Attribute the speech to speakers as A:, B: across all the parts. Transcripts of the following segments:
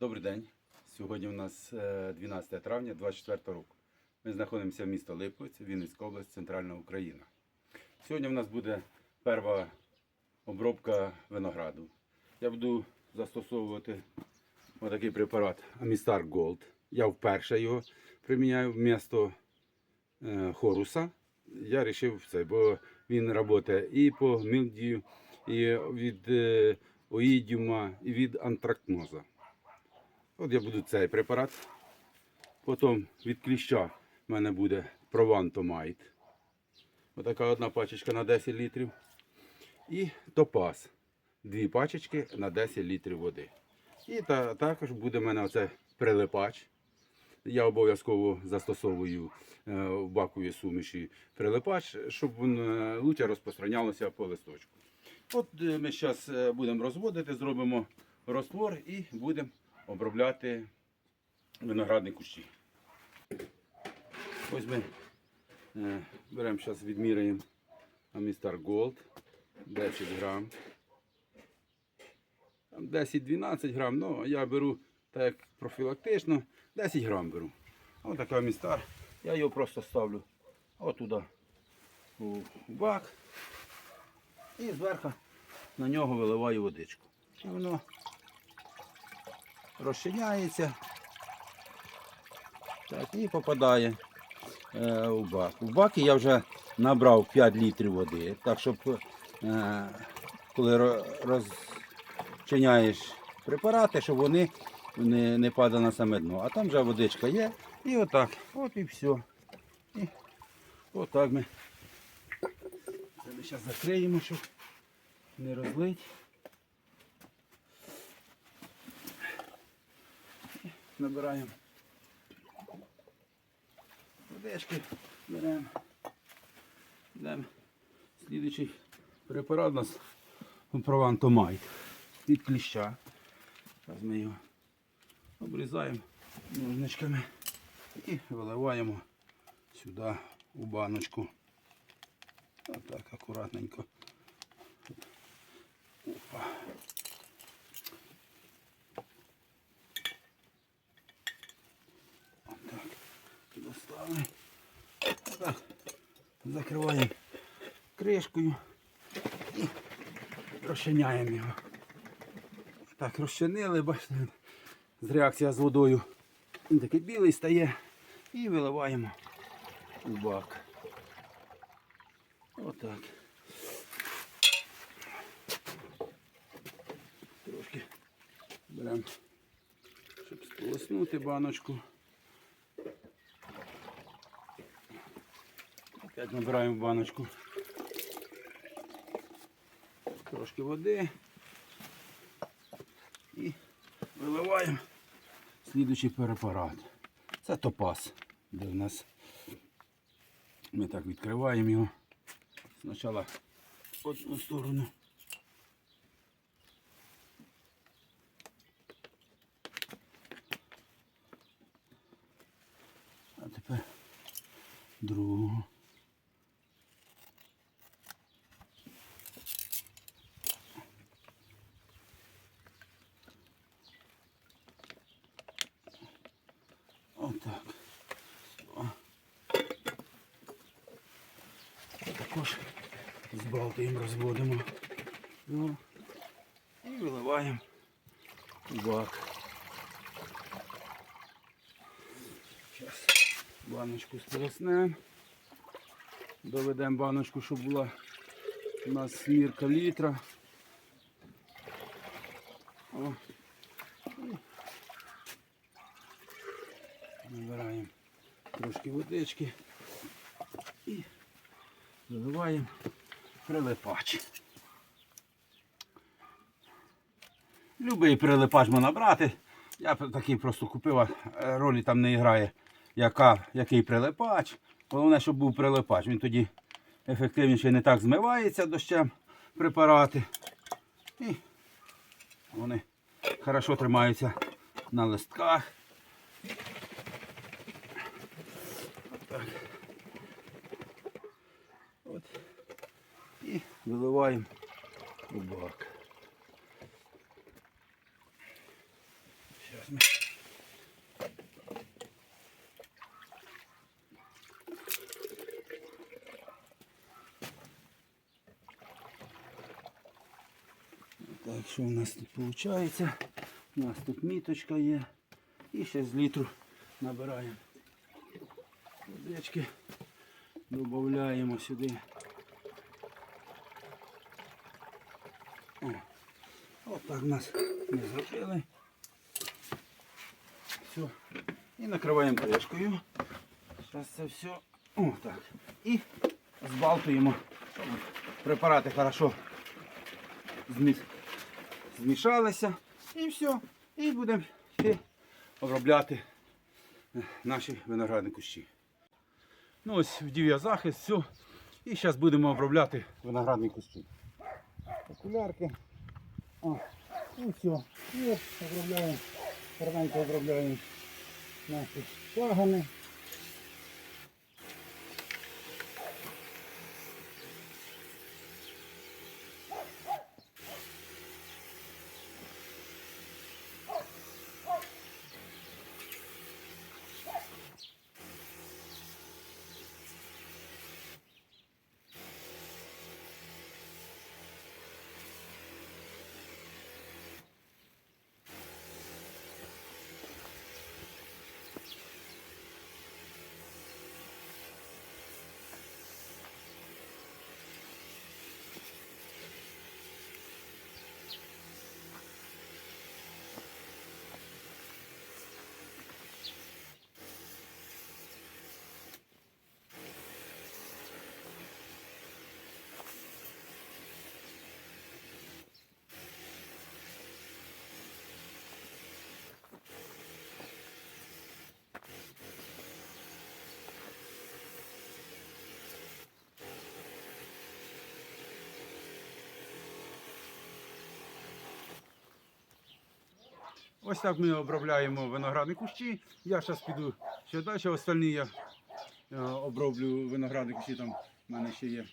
A: Добрий день. Сьогодні у нас е, 12 травня 24 року. Ми знаходимося в місто Липовець, Вінницька область, Центральна Україна. Сьогодні у нас буде перша обробка винограду. Я буду застосовувати отакий препарат Амістар Gold. Я вперше його приміняю вмісто е, хоруса. Я вирішив це, бо він працює і по мілдію, і від е, оїдіума, і від антрактноза. От я буду цей препарат. Потім від кліща в мене буде Провантомайт. Отака одна пачечка на 10 літрів. І топаз. Дві пачечки на 10 літрів води. І та, також буде в мене оце прилипач. Я обов'язково застосовую е, в баковій суміші прилипач, щоб е, лучше розпространялося по листочку. От е, ми зараз будемо розводити, зробимо розтвор і будемо обробляти виноградні кущі. Ось ми е, беремо зараз, відміряємо Амістар Gold 10 грам. 10-12 грам, ну я беру так як профілактично, 10 грам беру. Ось така Амістар. Я його просто ставлю отуди у бак і зверху на нього виливаю водичку. І воно розчиняється так, і попадає е, у бак. У баки я вже набрав 5 літрів води, так щоб е, коли розчиняєш препарати, щоб вони не, не падали на саме дно. А там вже водичка є. І отак. От і все. І отак ми. Це ми зараз закриємо, щоб не розлить. Набираємо водички, беремо. Йдемо. Слідуючий препарат у нас провантомайт від кліща. Зараз ми його обрізаємо ножничками і виливаємо сюди у баночку. Отак акуратненько. Опа. Так, достали. Так, закриваємо кришкою і розчиняємо його. Так, розчинили, бачите, з реакція з водою. Він такий білий стає і виливаємо у бак. Отак. Трошки беремо, щоб сполоснути баночку. Опять набираємо в баночку трошки води і виливаємо слідуючий препарат. Це топаз, де в нас ми так відкриваємо його. Спочатку одну сторону. А тепер другу. Отак. О. Також збалтуємо, розводимо. Ну, і виливаємо бак. Зараз баночку сполоснемо. Доведемо баночку, щоб була у нас смірка літра. О. Набираємо трошки водички і заливаємо прилипач. Любий прилипач можна брати. Я такий просто купив, а ролі там не грає, яка, який прилипач. Головне, щоб був прилипач. Він тоді ефективніше не так змивається дощем препарати. І вони хорошо тримаються на листках. Так. От. І виливаємо у бак. Зараз. ми. Так, що у нас тут виходить? У нас тут міточка є. І ще з літру набираємо. Водички додаємо сюди. Отак нас ми зробили. Все. І накриваємо кришкою. Зараз це все. О, так. І збалтуємо, препарати хорошо змішалися. І все. І будемо обробляти е, наші виноградні кущі. Ну ось вдів я захист, все. І зараз будемо обробляти виноградні кущі. Окулярки. О, ну все. І от обробляємо, гарненько обробляємо наші пагони. Ось так ми обробляємо виноградні кущі. Я зараз піду ще далі. Остальні я е, оброблю виноградні кущі, там в мене ще є.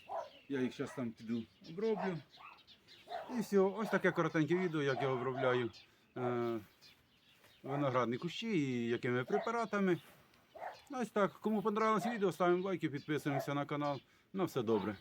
A: Я їх зараз там піду оброблю. І все, ось таке коротеньке відео, як я обробляю е, виноградні кущі і якими препаратами. Ось так. Кому понравилось відео, ставимо лайки, підписуємося на канал. На все добре.